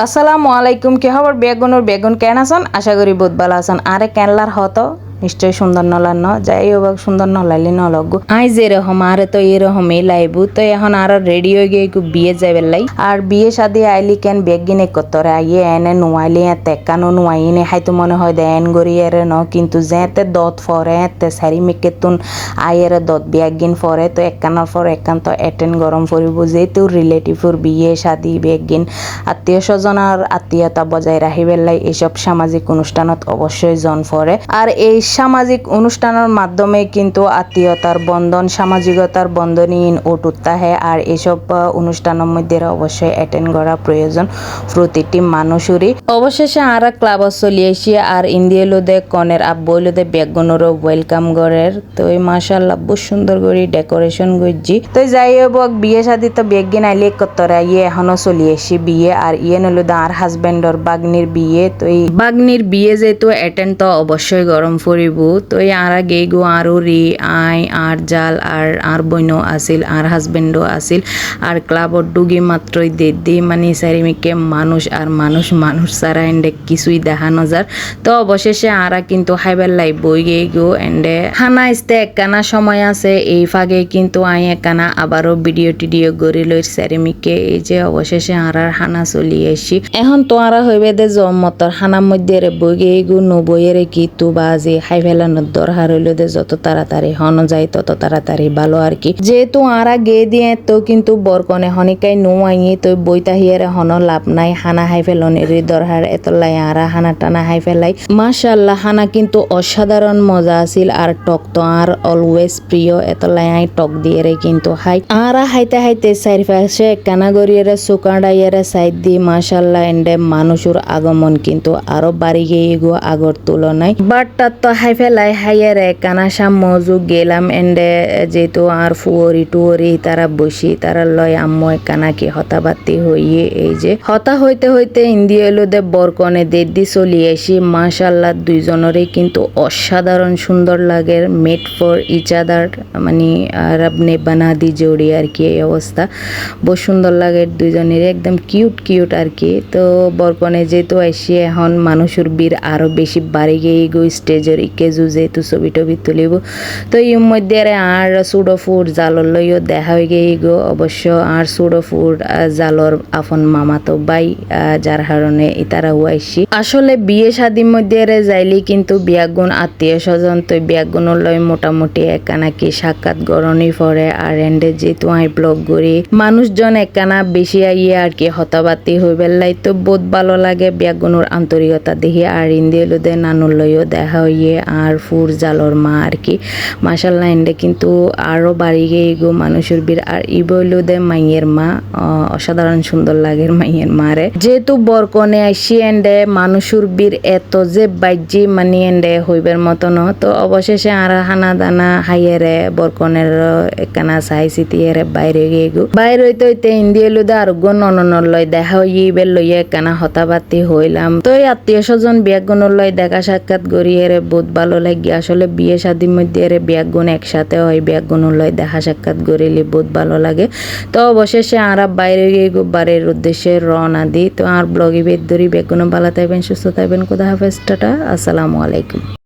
আসসালামু আলাইকুম, কি খবর? বেগুন ওর বেগুন কেন আছেন? আশা করি বহুত ভালো আছেন। আরে কেনলার হতো? নিশ্চয়ই সুন্দর নলার ন যাই হোক, সুন্দর নলাইলে নলগু আই যে যেরকম আরে তো এরকমই লাইবু। তো এখন আর রেডি হয়ে গিয়ে বিয়ে যাবে লাই। আর বিয়ে শাদি আইলি কেন বেগ গিনে কতরে? আইয়ে এনে নুয়াইলি তেকানো নুয়াইনে। হাইতো মনে হয় দেন গড়ি এরে ন। কিন্তু যেতে দত ফরে তে সারি মেকে তুন আইয়ের দত বিয়াক গিন ফরে। তো একখানার পর একখান তো এটেন্ড গরম ফুরিব। যেহেতু রিলেটিভর বিয়ে শাদি বেগ গিন আত্মীয় স্বজনের আত্মীয়তা বজায় রাখিবের লাই। এইসব সামাজিক অনুষ্ঠানত অবশ্যই জন ফরে। আর এই সামাজিক অনুষ্ঠানের মাধ্যমে কিন্তু আত্মীয়তার বন্ধন, সামাজিকতার বন্ধনীন ওট উত্তাহে আর এসব অনুষ্ঠানের মধ্যে অবশ্যই অ্যাটেন্ড করা প্রয়োজন প্রতিটি মানুষেরই। অবশেষে আর ক্লাব চলি আসি আর ইন্ডিয়া লোদে কনের আব্বই লোদে বেগুনেরও ওয়েলকাম গড়ের তো এই মাসাল্লাহ বহুত সুন্দর করে ডেকোরেশন করছি। তো যাই হোক, বিয়ে শাদি তো বেগিন আইলে কত্তরা ইয়ে এখনও চলি আসি বিয়ে। আর ইয়ে নলো আর হাজবেন্ডর বাগনির বিয়ে। তো এই বাগনির বিয়ে যেহেতু অ্যাটেন্ড তো অবশ্যই গরম ফুরিব তো এই আর আগে গো আরও রি, আই, আর জাল, আর আর বইনও আছিল, আর হাজবেন্ডও আছিল, আর ক্লাবর ডুগি মাত্রই দেদি মানে চারিমিকে মানুষ, আর মানুষ মানুষ ছাড়া এন্ডে কিছুই দেখা নজার তো অবশেষে আরা কিন্তু হাইবার লাই বই গে গো এন্ডে খানা ইস্তে একখানা সময় আছে, এই ফাগে কিন্তু আই একখানা আবারও ভিডিও টিডিও গড়ি লই চারিমিকে এই যে অবশেষে আরার খানা চলি আসি এখন তো আরা হইবে দে জমতর খানার মধ্যে রে বই গে গো নবইয়েরে কি তু বাজে খাই ফেলানোর দরকার হইল দে যত তাড়াতাড়ি হন যায় তত তাড়াতাড়ি ভালো আর কি। যেহেতু আরা গে দিয়ে তো কিন্তু বরকনে হনিকাই নোয়াইয়ে তো বইতা হিয়ারে হন লাভ নাই, হানা হাই ফেলনের দরকার। এতলাই আরা হানা টানা হাই ফেলাই। মাশাল্লাহ হানা কিন্তু অসাধারণ মজা আছিল আর টক তো আর অলওয়েজ প্রিয়। এতলাই আই টক দিয়ে রে কিন্তু হাই। আরা হাইতে হাইতে চারিপাশে কানা গড়িয়ারে সুকাডাইয়ারে সাইড দি মাশাল্লাহ এন্ডে মানুষের আগমন কিন্তু আরও বাড়ি গিয়ে গো আগর তুলনায়। বাট তাত তো হাই ফেলাই হাইয়ারে কানা সাম মজু গেলাম এন্ডে যেহেতু আর ফুয়রি টুয়রি তারা বসি, তারা লয় আম্ময় কানাকি হতাবাতি হইয়ে, এই যে হতা হইতে হইতে ইন্দিয়া এলো দে বরকনে দেদি চলি আসি। মাশাল্লাহ, দুইজনেরই কিন্তু অসাধারণ সুন্দর লাগে মেড ফর ইচ আদার মানে রাবনে বানা দি জোড়ি আর কি এই অবস্থা। বহু সুন্দর লাগে দুইজনের একদম কিউট কিউট আর কি। তো বরকনে যেহেতু আসি, এখন মানুষের বীর আরও বেশি বাড়ি গিয়ে গো স্টেজের ইকেজু যেহেতু ছবি টবি তুলিব। তো এই মধ্যে আর সুডো ফুড জালর দেখা হয়ে গিয়ে গো। অবশ্য আর সুডো ফুড জালর আফন মামা তো বাই যার কারণে ইতারা হুয়াইছি আসলে বিয়ে শাদির মধ্যে যাইলি কিন্তু বিয়াগুণ আত্মীয় স্বজন তো বিয়াগুণর লয় মোটামুটি একানা কি সাক্ষাৎ গরণই পড়ে আর এন্ডে যেহেতু আই ব্লগ করি মানুষজন একানা বেশি আইয়ে আর কি হতাবাতি হইবার লাই তো বহুত ভালো লাগে। বিয়াগুণর আন্তরিকতা দেখি আর ইন্দিয়ে নানুর লইও দেখা হইয়ে আর ফুর জালর মা আর কি। মাসাল্লাহ এন্ডে কিন্তু আরও বাড়ি গিয়ে গো মানুষের বীর আর ই বইল দে মাইয়ের মা অসাধারণ সুন্দর লাগে মাইয়ের মারে। যেহেতু বরকনে আইসি, এন্ডে মানুষের বীর এত যে বাজ্যি মানে এন্ডে হইবার মতো ন। তো অবশেষে আর হানা দানা হাইয়েরে বরকনের একখানা চাই চিতিয়েরে বাইরে গিয়ে গো। বাইরে হইতে হইতে ইন্দিয়ে লুদে আর গো নননর লয় দেখা হইবে লইয়া একখানা হতাবাতি হইলাম। তো এই আত্মীয় স্বজন বিয়াগুণর লয় দেখা সাক্ষাৎ গড়িয়ে বহুত ভালো লাগে। আসলে বিয়ে শাদির মধ্যে এর ব্যাগগুণ একসাথে হয় ব্যাগগুণ লয় দেখা সাক্ষাৎ করিলে বহুত ভালো লাগে। তো অবশেষে আর বাইরে গিয়ে বাড়ির উদ্দেশ্যে রওনা দিই। তো আর ব্লগি বেদ ধরি ব্যাগগুণ ভালো থাকবেন, সুস্থ থাকবেন। কোথা হাফেজ, টাটা। আসসালামু আলাইকুম।